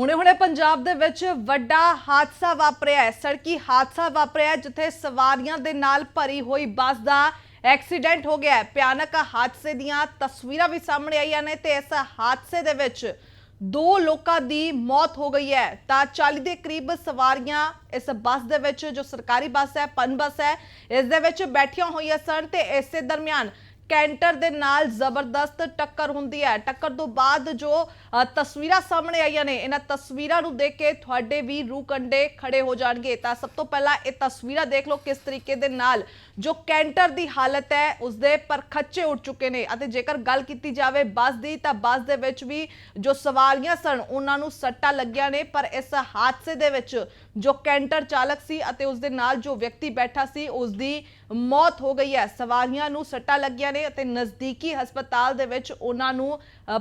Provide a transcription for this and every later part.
ਹੁਣੇ-ਹੁਣੇ ਪੰਜਾਬ ਦੇ ਵਿੱਚ ਵੱਡਾ ਹਾਦਸਾ ਵਾਪਰਿਆ ਹੈ। ਸੜਕੀ ਹਾਦਸਾ ਵਾਪਰਿਆ ਜਿੱਥੇ ਸਵਾਰੀਆਂ ਦੇ ਨਾਲ ਭਰੀ ਹੋਈ ਬੱਸ ਦਾ ਐਕਸੀਡੈਂਟ ਹੋ ਗਿਆ ਹੈ। ਭਿਆਨਕ ਹਾਦਸੇ ਦੀਆਂ ਤਸਵੀਰਾਂ ਵੀ ਸਾਹਮਣੇ ਆਈਆਂ ਨੇ ਤੇ ਇਸ ਹਾਦਸੇ ਦੇ ਵਿੱਚ ਦੋ ਲੋਕਾਂ ਦੀ ਮੌਤ ਹੋ ਗਈ ਹੈ। ਤਾਂ 40 ਦੇ ਕਰੀਬ ਸਵਾਰੀਆਂ ਇਸ ਬੱਸ ਦੇ ਵਿੱਚ, ਜੋ ਸਰਕਾਰੀ ਬੱਸ ਹੈ, ਪਨ ਬੱਸ ਹੈ, ਇਸ ਦੇ ਵਿੱਚ ਬੈਠੀਆਂ ਹੋਈਆਂ ਸਨ ਤੇ ਇਸੇ ਦਰਮਿਆਨ ਕੈਂਟਰ ਦੇ ਨਾਲ ਜ਼ਬਰਦਸਤ ਟੱਕਰ ਹੁੰਦੀ ਹੈ। ਟੱਕਰ ਤੋਂ ਬਾਅਦ ਜੋ ਤਸਵੀਰਾਂ ਸਾਹਮਣੇ ਆਈਆਂ ਨੇ, ਇਹਨਾਂ ਤਸਵੀਰਾਂ ਨੂੰ ਦੇਖ ਕੇ ਤੁਹਾਡੇ ਵੀ ਰੂਹ ਕੰਡੇ ਖੜੇ ਹੋ ਜਾਣਗੇ। ਤਾਂ ਸਭ ਤੋਂ ਪਹਿਲਾਂ ਇਹ ਤਸਵੀਰਾਂ ਦੇਖ ਲਓ ਕਿਸ ਤਰੀਕੇ ਦੇ ਨਾਲ। ਜੋ ਕੈਂਟਰ ਦੀ ਹਾਲਤ ਹੈ ਉਸਦੇ ਪਰਖੱਚੇ ਉੱਡ ਚੁੱਕੇ ਨੇ। ਅਤੇ ਜੇਕਰ ਗੱਲ ਕੀਤੀ ਜਾਵੇ ਬੱਸ ਦੀ, ਤਾਂ ਬੱਸ ਦੇ ਵਿੱਚ ਵੀ ਜੋ ਸਵਾਰੀਆਂ ਸਨ, ਉਹਨਾਂ ਨੂੰ ਸੱਟਾਂ ਲੱਗੀਆਂ ਨੇ। ਪਰ ਇਸ ਹਾਦਸੇ ਦੇ ਵਿੱਚ ਜੋ ਕੈਂਟਰ ਚਾਲਕ ਸੀ ਅਤੇ ਉਸ ਦੇ ਨਾਲ ਜੋ ਵਿਅਕਤੀ ਬੈਠਾ ਸੀ, ਉਸ ਦੀ ਮੌਤ ਹੋ ਗਈ ਹੈ। ਸਵਾਰੀਆਂ ਨੂੰ ਸੱਟਾਂ ਲੱਗੀਆਂ ਨੇ ਅਤੇ ਨਜ਼ਦੀਕੀ ਹਸਪਤਾਲ ਦੇ ਵਿੱਚ ਉਹਨਾਂ ਨੂੰ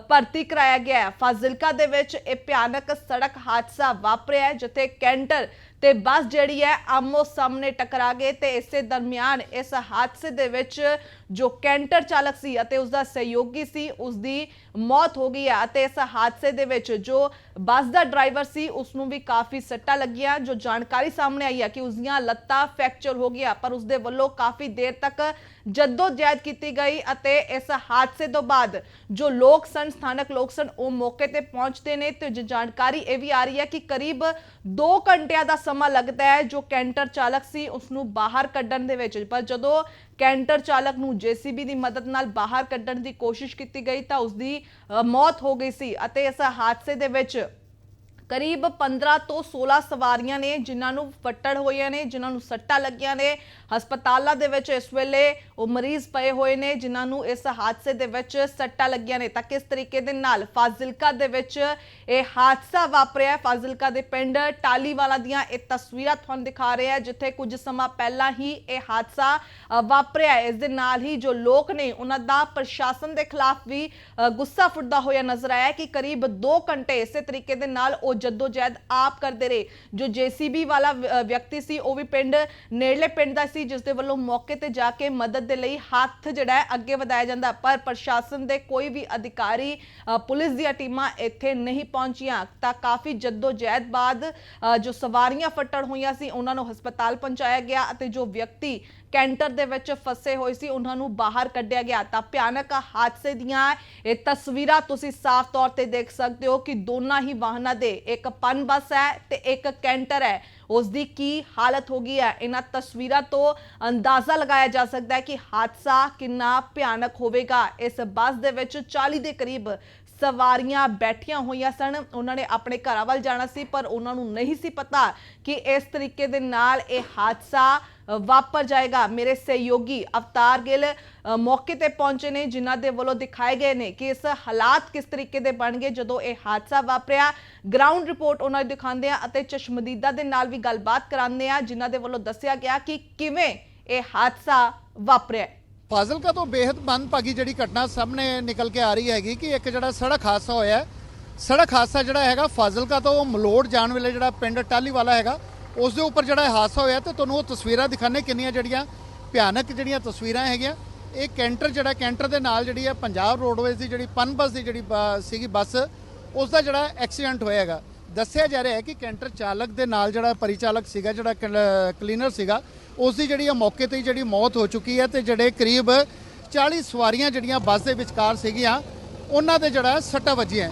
ਭਰਤੀ ਕਰਾਇਆ ਗਿਆ ਹੈ। ਫਾਜ਼ਿਲਕਾ ਦੇ ਵਿੱਚ ਇਹ ਭਿਆਨਕ ਸੜਕ ਹਾਦਸਾ ਵਾਪਰਿਆ ਹੈ, ਜਿੱਥੇ ਕੈਂਟਰ ਤੇ ਬੱਸ ਜਿਹੜੀ ਹੈ ਆਮੋ ਸਾਹਮਣੇ ਟਕਰਾ ਗਏ ਤੇ ਇਸੇ ਦਰਮਿਆਨ ਇਸ ਹਾਦਸੇ ਦੇ ਵਿੱਚ ਜੋ ਕੈਂਟਰ ਚਾਲਕ ਸੀ ਅਤੇ ਉਸ ਦਾ ਸਹਿਯੋਗੀ ਸੀ ਉਸ ਦੀ ਮੌਤ ਹੋ ਗਈ ਹੈ ਅਤੇ ਇਸ ਹਾਦਸੇ ਦੇ ਵਿੱਚ ਜੋ ਬੱਸ ਦਾ ਡਰਾਈਵਰ ਸੀ ਉਸ ਨੂੰ ਵੀ ਕਾਫੀ ਸੱਟਾਂ ਲੱਗੀਆਂ, ਜੋ ਜਾਣਕਾਰੀ ਸਾਹਮਣੇ ਆਈ ਹੈ ਕਿ ਉਸ ਦੀਆਂ ਲੱਤਾਂ ਫ੍ਰੈਕਚਰ ਹੋ ਗਿਆ ਪਰ ਉਸ ਦੇ ਵੱਲੋਂ ਕਾਫੀ ਦੇਰ ਤੱਕ ਜੱਦੋ ਜਹਿਦ ਕੀਤੀ ਗਈ ਅਤੇ ਇਸ ਹਾਦਸੇ ਤੋਂ ਬਾਅਦ ਜੋ ਲੋਕ ਸਨ, ਸਥਾਨਕ ਲੋਕ ਸਨ, ਉਹ ਮੌਕੇ ਤੇ ਪਹੁੰਚਦੇ ਨੇ ਤੇ ਜੋ ਜਾਣਕਾਰੀ ਇਹ ਵੀ ਆ ਰਹੀ ਹੈ ਕਿ ਕਰੀਬ 2 ਘੰਟਿਆਂ ਦਾ ਸਮਾਂ ਲੱਗਦਾ ਹੈ, ਜੋ ਕੈਂਟਰ ਚਾਲਕ ਸੀ ਉਸ ਨੂੰ ਬਾਹਰ ਕੱਢਣ ਦੇ ਵਿੱਚ, ਪਰ ਜਦੋਂ ਕੈਂਟਰ ਚਾਲਕ ਨੂੰ ਜੀਸੀਬੀ ਦੀ ਮਦਦ ਨਾਲ ਬਾਹਰ ਕੱਢਣ ਦੀ ਕੋਸ਼ਿਸ਼ ਕੀਤੀ ਗਈ ਤਾਂ ਉਸ ਦੀ ਮੌਤ ਹੋ ਗਈ ਸੀ ਅਤੇ ਇਸ ਹਾਦਸੇ ਦੇ ਵਿੱਚ ਕਰੀਬ 15 ਤੋਂ 16 ਸਵਾਰੀਆਂ ਨੇ ਜਿਨ੍ਹਾਂ ਨੂੰ ਫੱਟੜ ਹੋਈਆਂ ਨੇ, ਜਿਨ੍ਹਾਂ ਨੂੰ ਸੱਟਾਂ ਲੱਗੀਆਂ ਨੇ। ਹਸਪਤਾਲਾਂ ਦੇ ਵਿੱਚ ਇਸ ਵੇਲੇ ਉਹ ਮਰੀਜ਼ ਪਏ ਹੋਏ ਨੇ, ਜਿਨ੍ਹਾਂ ਨੂੰ ਇਸ ਹਾਦਸੇ ਦੇ ਵਿੱਚ ਸੱਟਾਂ ਲੱਗੀਆਂ ਨੇ। ਤਾਂ ਕਿਸ ਤਰੀਕੇ ਦੇ ਨਾਲ ਫਾਜ਼ਿਲਕਾ ਦੇ ਵਿੱਚ ਇਹ ਹਾਦਸਾ ਵਾਪਰਿਆ? ਫਾਜ਼ਿਲਕਾ ਦੇ ਪਿੰਡ ਟਾਲੀਵਾਲਾ ਦੀਆਂ ਇਹ ਤਸਵੀਰਾਂ ਤੁਹਾਨੂੰ ਦਿਖਾ ਰਹੇ ਆ ਜਿੱਥੇ ਕੁਝ ਸਮਾਂ ਪਹਿਲਾਂ ਹੀ ਇਹ ਹਾਦਸਾ ਵਾਪਰਿਆ। ਇਸ ਦੇ ਨਾਲ ਹੀ ਜੋ ਲੋਕ ਨੇ, ਉਹਨਾਂ ਦਾ ਪ੍ਰਸ਼ਾਸਨ ਦੇ ਖਿਲਾਫ ਵੀ ਗੁੱਸਾ ਫੁੱਟਦਾ ਹੋਇਆ ਨਜ਼ਰ ਆਇਆ ਕਿ ਕਰੀਬ 2 ਘੰਟੇ ਇਸੇ ਤਰੀਕੇ ਦੇ ਨਾਲ ਉਹ ਜਦੋਜਹਿਦ ਆਪ ਕਰਦੇ ਰਹੇ। ਜੋ ਜੀਸੀਬੀ ਵਾਲਾ ਵਿਅਕਤੀ ਸੀ, ਉਹ ਵੀ ਪਿੰਡ, ਨੇੜਲੇ ਪਿੰਡ ਦਾ ਸੀ ਜਿਸ ਦੇ ਵੱਲੋਂ ਮੌਕੇ ਤੇ ਜਾ ਕੇ ਮਦਦ ਦੇ ਲਈ ਹੱਥ ਜਿਹੜਾ ਹੈ, ਅੱਗੇ ਵਧਾਇਆ ਜਾਂਦਾ। ਪਰ ਪ੍ਰਸ਼ਾਸਨ ਦੇ ਕੋਈ ਵੀ ਅਧਿਕਾਰੀ ਪੁਲਿਸ ਦੀਆਂ ਟੀਮਾਂ ਇੱਥੇ ਨਹੀਂ ਪਹੁੰਚੀਆਂ। ਤਾਂ ਕਾਫੀ ਜਦੋਜਹਿਦ ਬਾਅਦ ਜੋ ਸਵਾਰੀਆਂ ਫੱਟੜ ਹੋਈਆਂ ਸੀ, ਉਹਨਾਂ ਨੂੰ ਹਸਪਤਾਲ ਪਹੁੰਚਾਇਆ ਗਿਆ ਅਤੇ ਜੋ ਵਿਅਕਤੀ ਕੈਂਟਰ ਦੇ ਵਿੱਚ ਫਸੇ ਹੋਏ ਸੀ, ਉਹਨਾਂ ਨੂੰ ਬਾਹਰ ਕੱਢਿਆ ਗਿਆ। ਤਾਂ ਭਿਆਨਕ ਹਾਦਸੇ ਦੀਆਂ ਇਹ ਤਸਵੀਰਾਂ ਤੁਸੀਂ ਸਾਫ਼ ਤੌਰ ਤੇ ਦੇਖ ਸਕਦੇ ਹੋ ਕਿ ਦੋਨਾਂ ਹੀ ਵਾਹਨਾਂ ਦੇ ਇੱਕ ਪਨ ਬੱਸ ਹੈ ਤੇ ਇੱਕ ਕੈਂਟਰ ਹੈ। ਉਸ ਦੀ ਕੀ ਹਾਲਤ ਹੋ ਗਈ ਹੈ? ਇਹਨਾਂ ਤਸਵੀਰਾਂ ਤੋਂ ਅੰਦਾਜ਼ਾ ਲਗਾਇਆ ਜਾ ਸਕਦਾ ਹੈ ਕਿ ਹਾਦਸਾ ਕਿੰਨਾ ਭਿਆਨਕ ਹੋਵੇਗਾ। ਇਸ ਬੱਸ ਦੇ ਵਿੱਚ 40 ਦੇ ਕਰੀਬ ਸਵਾਰੀਆਂ ਬੈਠੀਆਂ ਹੋਈਆਂ ਸਨ। ਉਹਨਾਂ ਨੇ ਆਪਣੇ ਘਰਾਂ ਵੱਲ ਜਾਣਾ ਸੀ, ਪਰ ਉਹਨਾਂ ਨੂੰ ਨਹੀਂ ਸੀ ਪਤਾ ਕਿ ਇਸ ਤਰੀਕੇ ਦੇ ਨਾਲ ਇਹ ਹਾਦਸਾ ਵਾਪਰ ਜਾਏਗਾ। ਮੇਰੇ ਸਹਿਯੋਗੀ ਅਵਤਾਰ ਗਿੱਲ ਮੌਕੇ ਤੇ ਪਹੁੰਚੇ ਨੇ, ਜਿਨ੍ਹਾਂ ਦੇ ਵੱਲੋਂ ਦਿਖਾਏ ਗਏ ਨੇ ਕਿ ਇਸ ਹਾਲਾਤ ਕਿਸ ਤਰੀਕੇ ਦੇ ਬਣ ਗਏ ਜਦੋਂ ਇਹ ਹਾਦਸਾ ਵਾਪਰਿਆ। ਗਰਾਊਂਡ ਰਿਪੋਰਟ ਉਹਨਾਂ ਨੂੰ ਦਿਖਾਉਂਦੇ ਆ ਅਤੇ ਚਸ਼ਮਦੀਦਾ ਦੇ ਨਾਲ ਵੀ ਗੱਲਬਾਤ ਕਰਾਉਂਦੇ ਆ ਜਿਨ੍ਹਾਂ ਦੇ ਵੱਲੋਂ ਦੱਸਿਆ ਗਿਆ ਕਿ ਕਿਵੇਂ ਇਹ ਹਾਦਸਾ ਵਾਪਰਿਆ। ਫਾਜ਼ਿਲਕਾ ਤੋਂ ਬੇहद ਮੰਦਭਾਗੀ ਜਿਹੜੀ ਘਟਨਾ ਸਾਹਮਣੇ ਨਿਕਲ ਕੇ ਆ ਰਹੀ ਹੈਗੀ ਕਿ ਇੱਕ ਜਿਹੜਾ ਸੜਕ ਹਾਦਸਾ ਹੋਇਆ ਸੜਕ ਹਾਦਸਾ ਜਿਹੜਾ ਹੈਗਾ ਫਾਜ਼ਿਲਕਾ ਤੋਂ ਮਲੋੜ ਜਾਣ ਵੇਲੇ ਜਿਹੜਾ ਪਿੰਡ ਟਾਲੀ ਵਾਲਾ ਹੈਗਾ, ਉਸ ਦੇ ਉੱਪਰ ਜਿਹੜਾ ਹਾਦਸਾ ਹੋਇਆ ਤੇ ਤੁਹਾਨੂੰ ਉਹ ਤਸਵੀਰਾਂ ਦਿਖਾਣੇ ਕਿੰਨੀਆਂ ਜਿਹੜੀਆਂ ਭਿਆਨਕ ਜਿਹੜੀਆਂ ਤਸਵੀਰਾਂ ਹੈਗੀਆਂ। ਇਹ ਕੈਂਟਰ ਜਿਹੜਾ, ਕੈਂਟਰ ਦੇ ਨਾਲ ਜਿਹੜੀ ਹੈ ਪੰਜਾਬ ਰੋਡਵੇਜ਼ ਦੀ ਜਿਹੜੀ, ਪਨ ਬੱਸ ਦੀ ਜਿਹੜੀ ਬ- ਸੀਗੀ ਬੱਸ, ਉਸ ਦਾ ਜਿਹੜਾ ਐਕਸੀਡੈਂਟ ਹੋਇਆ ਹੈਗਾ। ਦੱਸਿਆ ਜਾ ਰਿਹਾ ਹੈ ਕਿ ਕੈਂਟਰ ਚਾਲਕ ਦੇ ਨਾਲ ਜਿਹੜਾ ਪਰਿਚਾਲਕ ਸੀਗਾ, ਜਿਹੜਾ ਕਲੀਨਰ ਸੀਗਾ ਉਸ ਦੀ ਜਿਹੜੀ ਆ ਮੌਕੇ ਤੇ ਹੀ ਜਿਹੜੀ ਮੌਤ ਹੋ ਚੁੱਕੀ ਹੈ ਤੇ ਜਿਹੜੇ ਕਰੀਬ 40 ਸਵਾਰੀਆਂ ਜਿਹੜੀਆਂ ਬੱਸ ਦੇ ਵਿਚਕਾਰ ਸੀਗੀਆਂ, ਉਹਨਾਂ ਦੇ ਜਿਹੜਾ ਸੱਟਾਂ ਵੱਜੀਆਂ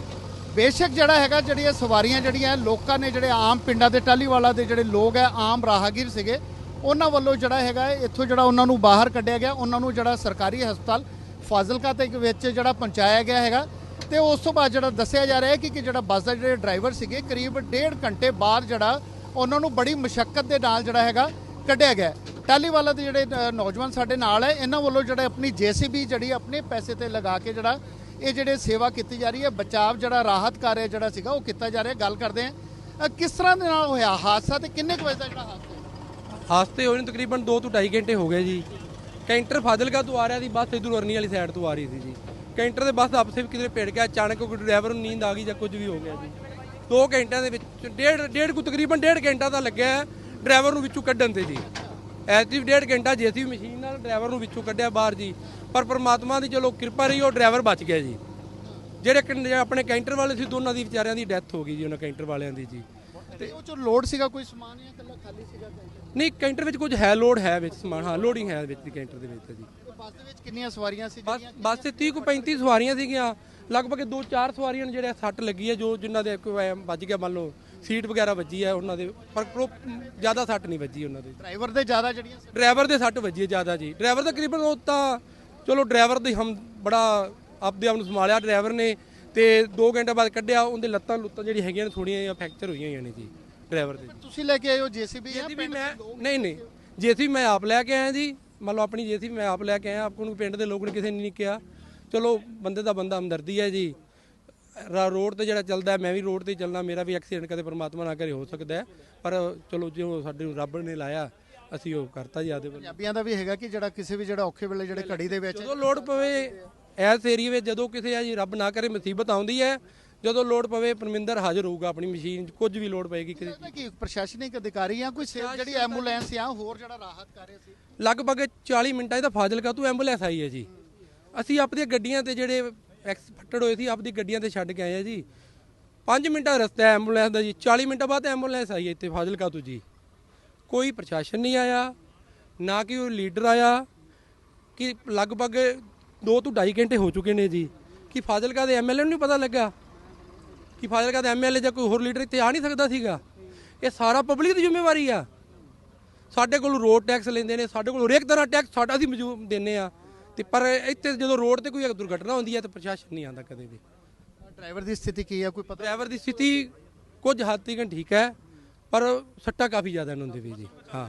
ਬੇਸ਼ੱਕ ਜਿਹੜਾ ਹੈਗਾ ਜਿਹੜੀਆਂ ਸਵਾਰੀਆਂ ਜਿਹੜੀਆਂ ਲੋਕਾਂ ਨੇ ਜਿਹੜੇ ਆਮ ਪਿੰਡਾਂ ਦੇ ਟਾਲੀਵਾਲਾ ਦੇ ਜਿਹੜੇ ਲੋਕ ਹੈ, ਆਮ ਰਾਹਗੀਰ ਸੀਗੇ, ਉਹਨਾਂ ਵੱਲੋਂ ਜਿਹੜਾ ਹੈਗਾ ਇੱਥੋਂ ਜਿਹੜਾ ਉਹਨਾਂ ਨੂੰ ਬਾਹਰ ਕੱਢਿਆ ਗਿਆ, ਉਹਨਾਂ ਨੂੰ ਜਿਹੜਾ ਸਰਕਾਰੀ ਹਸਪਤਾਲ ਫਾਜ਼ਿਲਕਾ ਤੇ ਵਿੱਚ ਜਿਹੜਾ ਪਹੁੰਚਾਇਆ ਗਿਆ ਹੈਗਾ। ਤੇ ਉਸ ਤੋਂ ਬਾਅਦ ਜਿਹੜਾ ਦੱਸਿਆ ਜਾ ਰਿਹਾ ਹੈ ਕਿ ਕਿ ਜਿਹੜਾ ਬੱਸ ਦਾ ਜਿਹੜੇ ਡਰਾਈਵਰ ਸੀਗੇ, ਕਰੀਬ ਡੇਢ ਘੰਟੇ ਬਾਅਦ ਜਿਹੜਾ ਉਹਨਾਂ ਨੂੰ ਬੜੀ ਮੁਸ਼ਕਲ ਦੇ ਨਾਲ ਜਿਹੜਾ ਹੈਗਾ ਕੱਢਿਆ ਗਿਆ ਟਾਲੀਵਾਲਾ ਦੇ ਜਿਹੜੇ ਨੌਜਵਾਨ ਸਾਡੇ ਨਾਲ ਹੈ। ਇਹਨਾਂ ਵੱਲੋਂ ਜਿਹੜਾ ਆਪਣੀ ਜੀਸੀਬੀ ਜਿਹੜੀ ਆਪਣੇ ਪੈਸੇ ਤੇ ਲਗਾ ਕੇ ਜਿਹੜਾ ਇਹ ਜਿਹੜੇ ਸੇਵਾ ਕੀਤੀ ਜਾ ਰਹੀ ਹੈ, ਬਚਾਵ ਜਿਹੜਾ ਰਾਹਤ ਕਾਰਜ ਜਿਹੜਾ ਸੀਗਾ, ਉਹ ਕੀਤਾ ਜਾ ਰਿਹਾ ਗੱਲ ਕਰਦੇ ਆ ਕਿਸ ਤਰ੍ਹਾਂ ਦੇ ਨਾਲ ਹੋਇਆ ਹਾਦਸਾ ਤੇ ਕਿੰਨੇ ਕੁ ਵਜੇ ਦਾ ਜਿਹੜਾ ਹਾਦਸਾ ਹਾਦਸੇ ਹਾਸਤੇ ਹੋਏ ਨੂੰ ਤਕਰੀਬਨ 2 ਤੋਂ 2.5 ਘੰਟੇ ਹੋ ਗਏ ਜੀ। ਕੈਂਟਰ ਫਾਜ਼ਿਲਕਾ ਤੋਂ ਆ ਰਿਹਾ ਸੀ, ਬੱਸ ਇਧਰ ਅਰਨੀ ਵਾਲੀ ਸਾਈਡ ਤੋਂ ਆ ਰਹੀ ਸੀ ਜੀ। ਕੈਂਟਰ ਦੇ ਬੱਸ ਆਪਸੇ ਵੀ ਕਿਤੇ ਭਿੜ ਗਿਆ, ਅਚਾਨਕ ਕੋਈ ਡਰਾਈਵਰ ਨੂੰ ਨੀਂਦ ਆ ਗਈ ਜਾਂ ਕੁਝ ਵੀ ਹੋ ਗਿਆ ਜੀ। 2 ਘੰਟਿਆਂ ਦੇ ਵਿੱਚ, ਡੇਢ ਡੇਢ ਕੁ, ਤਕਰੀਬਨ ਡੇਢ ਘੰਟਾ ਤਾਂ ਲੱਗਿਆ ਡਰਾਈਵਰ ਨੂੰ ਵਿੱਚੋਂ ਕੱਢਣ ਤੇ ਜੀ। ਐਸੀ ਡੇਢ ਘੰਟਾ ਜੇਸੀ ਮਸ਼ੀਨ ਨਾਲ ਡਰਾਈਵਰ ਨੂੰ ਵਿੱਚੋਂ ਕੱਢਿਆ ਬਾਹਰ ਜੀ, ਪਰ ਪ੍ਰਮਾਤਮਾ ਦੀ ਚਲੋ ਕਿਰਪਾ ਰਹੀ, ਉਹ ਡਰਾਈਵਰ ਬਚ ਗਿਆ ਜੀ। ਜਿਹੜੇ ਕੈਂ- ਆਪਣੇ ਕੈਂਟਰ ਵਾਲੇ ਸੀ, ਦੋਨਾਂ ਦੀ ਵਿਚਾਰਿਆਂ ਦੀ ਡੈਥ ਹੋ ਗਈ ਜੀ, ਉਹਨਾਂ ਕੈਂਟਰ ਵਾਲਿਆਂ ਦੀ ਜੀ। ਤੇ ਉਹ ਚ ਲੋਡ ਸੀਗਾ ਕੋਈ ਸਮਾਨ ਜਾਂ ਇਕੱਲਾ ਖਾਲੀ ਸੀਗਾ ਕੈਂਟਰ? ਨਹੀਂ ਕੈਂਟਰ ਵਿੱਚ ਕੁਝ ਹੈ ਲੋਡ ਹੈ ਵਿੱਚ ਸਮਾਨ ਹਾਂ ਲੋਡਿੰਗ ਹੈ ਵਿੱਚ ਦੀ ਕੈਂਟਰ ਦੇ ਵਿੱਚ ਜੀ। ਬੱਸ ਦੇ ਵਿੱਚ ਕਿੰਨੀਆਂ ਸਵਾਰੀਆਂ ਸੀ ਬਸ ਬੱਸ 'ਚ 30 ਕੋ 35 ਸਵਾਰੀਆਂ ਸੀਗੀਆਂ ਲਗਭਗ 2-4 ਸਵਾਰੀਆਂ ਨੂੰ ਜਿਹੜੇ ਸੱਟ ਲੱਗੀ ਹੈ ਜੋ ਜਿਨ੍ਹਾਂ ਦੇ ਕੋਈ ਵੱਜ ਗਿਆ ਮੰਨ ਲਓ ਸੀਟ ਵਗੈਰਾ ਵੱਜੀ ਹੈ ਉਹਨਾਂ ਦੇ ਪਰ ਜ਼ਿਆਦਾ ਸੱਟ ਨਹੀਂ ਵੱਜੀ ਉਹਨਾਂ ਦੇ। ਡਰਾਈਵਰ ਦੇ ਜ਼ਿਆਦਾ ਜਿਹੜੀਆਂ ਸੀ? ਡਰਾਈਵਰ ਦੇ ਸੱਟ ਵੱਜੀ ਹੈ ਜ਼ਿਆਦਾ ਜੀ। ਡਰਾਈਵਰ ਤਕਰੀਬਨ ਉਹ ਤਾਂ ਚਲੋ ਡਰਾਈਵਰ ਦੀ ਹਮ ਬੜਾ ਆਪਦੇ ਆਪ ਨੂੰ ਸੰਭਾਲਿਆ ਡਰਾਈਵਰ ਨੇ ਤੇ 2 ਘੰਟੇ ਬਾਅਦ ਕੱਢਿਆ ਉਹਦੇ ਲੱਤਾਂ ਲੁੱਤਾਂ ਜਿਹੜੀ ਹੈਗੀਆਂ ਨੇ ਥੋੜੀਆਂ ਜਿਹੀਆਂ ਫ੍ਰੈਕਚਰ ਹੋਈਆਂ ਹੋਈਆਂ ਨੇ ਜੀ ਡਰਾਈਵਰ ਦੇ। ਤੁਸੀਂ ਲੈ ਕੇ ਆਏ ਹੋ ਜੀਸੀਬੀ ਜਾਂ ਜੇਸੀਬੀ ਮੈਂ ਨਹੀਂ ਨਹੀਂ। ਜੇਸੀਬੀ ਮੈਂ ਆਪ ਲੈ ਕੇ ਆਇਆ ਜੀ। ਮੰਨ ਲਓ ਆਪਣੀ ਜੇਸੀਬੀ ਮੈਂ ਆਪ ਲੈ ਕੇ ਆਇਆ ਆਪ ਨੂੰ ਪਿੰਡ ਦੇ ਲੋਕ ਨੇ ਕਿਸੇ ਨੇ ਨਹੀਂ ਕਿਹਾ। ਚਲੋ ਬੰਦੇ ਦਾ ਬੰਦਾ ਹਮਦਰਦੀ ਹੈ ਜੀ। ਰੋਡ ਤੇ ਜਿਹੜਾ ਚੱਲਦਾ ਮੈਂ ਵੀ ਰੋਡ ਤੇ ਚੱਲਣਾ ਮੇਰਾ ਵੀ ਐਕਸੀਡੈਂਟ ਕਦੇ ਪਰਮਾਤਮਾ ਨਾ ਕਰੇ ਹੋ ਸਕਦਾ ਪਰ ਚਲੋ ਜੋ ਸਾਡੇ ਨੂੰ ਰੱਬ ਨੇ ਲਾਇਆ ਅਸੀਂ ਉਹ ਕਰਤਾ ਜੀ ਆਦੇ ਵੱਲ। ਪੰਜਾਬੀਆਂ ਦਾ ਵੀ ਹੈਗਾ ਕਿ ਜਿਹੜਾ ਕਿਸੇ ਵੀ ਜਿਹੜਾ ਔਖੇ ਵੇਲੇ ਜਿਹੜੇ ਘੜੀ ਦੇ ਵਿੱਚ ਜਦੋਂ ਲੋਡ ਪਵੇ ਐਸ ਏਰੀਏ ਵਿੱਚ ਜਦੋਂ ਕਿਸੇ ਆ ਜੀ ਰੱਬ ਨਾ ਕਰੇ ਮੁਸੀਬਤ ਆਉਂਦੀ ਹੈ ਜਦੋਂ ਲੋਡ ਪਵੇ ਪਰਮਿੰਦਰ ਹਾਜ਼ਰ ਹੋਊਗਾ ਆਪਣੀ ਮਸ਼ੀਨ ਕੁਝ ਵੀ ਲੋਡ ਪਏਗੀ ਕਿਸੇ ਲੱਗਦਾ ਕਿ ਪ੍ਰਸ਼ਾਸਨਿਕ ਅਧਿਕਾਰੀ ਜਾਂ ਕੋਈ ਸੇਵ ਜਿਹੜੀ ਐਂਬੂਲੈਂਸ ਜਾਂ ਹੋਰ ਜਿਹੜਾ ਰਾਹਤ ਕਰ ਰਿਹਾ ਸੀ? ਲਗਭਗ 40 ਮਿੰਟਾਂ 'ਚ ਤਾਂ ਫਾਜ਼ਿਲਕਾ ਤੋਂ ਐਂਬੂਲੈਂਸ ਆਈ ਹੈ ਜੀ। ਅਸੀਂ ਆਪਣੀਆਂ ਗੱਡੀਆਂ ਤੇ ਜਿਹੜੇ ਐਕਸ ਫੱਟੜ ਹੋਏ ਸੀ ਆਪਣੀ ਗੱਡੀਆਂ ਤੇ ਛੱਡ ਕੇ ਆਏ ਆ ਜੀ। 5 ਮਿੰਟਾਂ ਦਾ ਰਸਤਾ ਹੈ ਐਂਬੂਲੈਂਸ ਦਾ ਜੀ 40 ਮਿੰਟਾਂ ਬਾਅਦ ਐਂਬੂਲੈਂਸ ਆਈ ਹੈ ਇੱਥੇ ਫਾਜ਼ਿਲਕਾ ਤੋਂ ਜੀ। ਕੋਈ ਪ੍ਰਸ਼ਾਸਨ ਨਹੀਂ ਆਇਆ ਨਾ ਕਿ ਉਹ ਲੀਡਰ ਆਇਆ ਕਿ ਲਗਭਗ 2 ਤੋਂ 2.5 ਘੰਟੇ ਹੋ ਚੁੱਕੇ ਨੇ ਜੀ। ਕਿ ਫਾਜ਼ਿਲਕਾ ਦੇ ਐਮਐਲਏ ਨੂੰ ਨਹੀਂ ਪਤਾ ਲੱਗਾ ਕਿ ਫਾਜ਼ਿਲਕਾ ਦਾ ਐਮਐਲਏ ਜਾਂ ਕੋਈ ਹੋਰ ਲੀਡਰ ਇੱਥੇ ਆ ਨਹੀਂ ਸਕਦਾ ਸੀਗਾ? ਇਹ ਸਾਰਾ ਪਬਲਿਕ ਦੀ ਜ਼ਿੰਮੇਵਾਰੀ ਆ। ਸਾਡੇ ਕੋਲ ਰੋਡ ਟੈਕਸ ਲੈਂਦੇ ਨੇ ਸਾਡੇ ਕੋਲ ਹਰੇਕ ਤਰ੍ਹਾਂ ਟੈਕਸ ਸਾਡਾ ਅਸੀਂ ਮੌਜੂਦ ਦਿੰਨੇ ਆ। ਤੇ ਪਰ ਇੱਥੇ ਜਦੋਂ ਰੋਡ ਤੇ ਕੋਈ ਦੁਰਘਟਨਾ ਹੁੰਦੀ ਹੈ ਤਾਂ ਪ੍ਰਸ਼ਾਸਨ ਨਹੀਂ ਆਉਂਦਾ ਕਦੇ ਵੀ। ਡਰਾਈਵਰ ਦੀ ਸਥਿਤੀ ਕੀ ਹੈ ਕੋਈ ਪਤਾ? ਡਰਾਈਵਰ ਦੀ ਸਥਿਤੀ ਕੁਝ ਹੱਦ ਤੱਕ ਠੀਕ ਹੈ ਪਰ ਸੱਟਾਂ ਕਾਫੀ ਜ਼ਿਆਦਾ ਨੇ ਹੁੰਦੇ ਵੀ ਜੀ ਹਾਂ।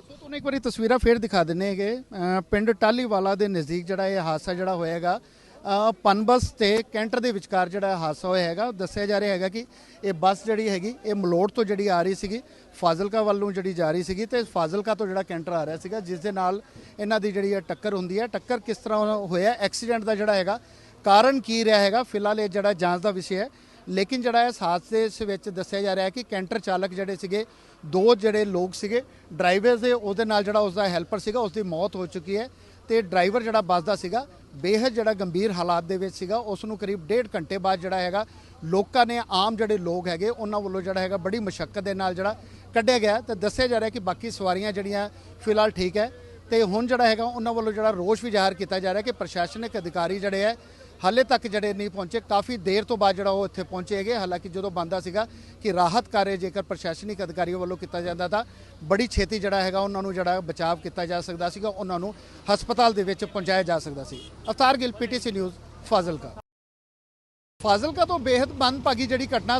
ਸੋ ਤੁਹਾਨੂੰ ਇੱਕ ਵਾਰੀ ਤਸਵੀਰਾਂ ਫੇਰ ਦਿਖਾ ਦਿੰਨੇ ਹੈਗੇ। ਪਿੰਡ ਟਾਲੀਵਾਲਾ ਦੇ ਨਜ਼ਦੀਕ ਜਿਹੜਾ ਇਹ ਹਾਦਸਾ ਜਿਹੜਾ ਹੋਇਆ ਹੈਗਾ, ਅਹ ਪਨਬਸ ਤੇ ਕੈਂਟਰ ਦੇ ਵਿਚਕਾਰ ਜਿਹੜਾ ਹਾਦਸਾ ਹੋਇਆ ਹੈਗਾ ਦੱਸਿਆ ਜਾ ਰਿਹਾ ਹੈਗਾ ਕਿ ਇਹ ਬੱਸ ਜਿਹੜੀ ਹੈਗੀ, ਇਹ ਮਲੋੜ ਤੋਂ ਜਿਹੜੀ ਆ ਰਹੀ ਸੀਗੀ, ਫਾਜ਼ਿਲਕਾ ਵੱਲ ਨੂੰ ਜਿਹੜੀ ਜਾ ਰਹੀ ਸੀਗੀ ਤੇ ਫਾਜ਼ਿਲਕਾ ਤੋਂ ਜਿਹੜਾ ਕੈਂਟਰ ਆ ਰਿਹਾ ਸੀਗਾ, ਜਿਸ ਦੇ ਨਾਲ ਇਹਨਾਂ ਦੀ ਜਿਹੜੀ ਹੈ ਟੱਕਰ ਹੁੰਦੀ ਹੈ। ਟੱਕਰ ਕਿਸ ਤਰ੍ਹਾਂ ਹੋਇਆ, ਐਕਸੀਡੈਂਟ ਦਾ ਜਿਹੜਾ ਹੈਗਾ ਕਾਰਨ ਕੀ ਰਿਹਾ ਹੈਗਾ, ਫਿਲਹਾਲ ਇਹ ਜਿਹੜਾ ਜਾਂਚ ਦਾ ਵਿਸ਼ਾ ਹੈ। ਲੇਕਿਨ ਜਿਹੜਾ ਇਸ ਹਾਦਸੇ ਇਸ ਵਿੱਚ ਦੱਸਿਆ ਜਾ ਰਿਹਾ ਹੈ ਕਿ ਕੈਂਟਰ ਚਾਲਕ ਜਿਹੜੇ ਸੀਗੇ, ਦੋ ਜਿਹੜੇ ਲੋਕ ਸੀਗੇ, ਡਰਾਈਵਰ ਦੇ ਉਹਦੇ ਨਾਲ ਜਿਹੜਾ ਉਸਦਾ ਹੈਲਪਰ ਸੀਗਾ ਉਸ ਦੀ ਮੌਤ ਹੋ ਚੁੱਕੀ ਹੈ ਤੇ ਡਰਾਈਵਰ ਜਿਹੜਾ ਬੱਸ ਦਾ ਸੀਗਾ, ਬੇਹੱਦ ਜਿਹੜਾ ਗੰਭੀਰ ਹਾਲਾਤ ਦੇ ਵਿੱਚ ਸੀਗਾ ਉਸ ਨੂੰ ਕਰੀਬ ਡੇਢ ਘੰਟੇ ਬਾਅਦ ਜਿਹੜਾ ਹੈਗਾ, ਲੋਕਾਂ ਨੇ ਆਮ ਜਿਹੜੇ ਲੋਕ ਹੈਗੇ, ਉਹਨਾਂ ਵੱਲੋਂ ਜਿਹੜਾ ਹੈਗਾ ਬੜੀ ਮੁਸ਼ਕਲ ਦੇ ਨਾਲ ਜਿਹੜਾ ਕੱਢਿਆ ਗਿਆ ਤੇ ਦੱਸਿਆ ਜਾ ਰਿਹਾ ਕਿ ਬਾਕੀ ਸਵਾਰੀਆਂ ਜਿਹੜੀਆਂ ਫਿਲਹਾਲ ਠੀਕ ਹੈ ਤੇ ਹੁਣ ਜਿਹੜਾ ਹੈਗਾ, ਉਹਨਾਂ ਵੱਲੋਂ ਜਿਹੜਾ ਰੋਸ਼ ਵੀ ਜ਼ਾਹਰ ਕੀਤਾ ਜਾ ਰਿਹਾ ਕਿ ਪ੍ਰਸ਼ਾਸਨਿਕ ਅਧਿਕਾਰੀ ਜਿਹੜੇ ਹੈ ਹਾਲੇ ਤੱਕ ਜਿਹੜੇ ਨਹੀਂ ਪਹੁੰਚੇ, ਕਾਫੀ ਦੇਰ ਤੋਂ ਬਾਅਦ ਜਿਹੜਾ ਉਹ ਇੱਥੇ ਪਹੁੰਚੇ ਹੈਗੇ। ਹਾਲਾਂਕਿ ਜਦੋਂ ਬੰਦਾ ਸੀਗਾ ਕਿ ਰਾਹਤ ਕਾਰਜ ਜੇਕਰ ਪ੍ਰਸ਼ਾਸਨਿਕ ਅਧਿਕਾਰੀਆਂ ਵੱਲੋਂ ਕੀਤਾ ਜਾਂਦਾ ਤਾਂ ਬੜੀ ਛੇਤੀ ਜਿਹੜਾ ਹੈਗਾ ਉਹਨਾਂ ਨੂੰ ਜਿਹੜਾ ਬਚਾਅ ਕੀਤਾ ਜਾ ਸਕਦਾ ਸੀਗਾ, ਉਹਨਾਂ ਨੂੰ ਹਸਪਤਾਲ ਦੇ ਵਿੱਚ ਪਹੁੰਚਾਇਆ ਜਾ ਸਕਦਾ ਸੀ। Avtar Gill PTC news, Fazilka. Fazilka ਤੋਂ ਬੇहद ਮੰਦਭਾਗੀ ਜਿਹੜੀ ਘਟਨਾ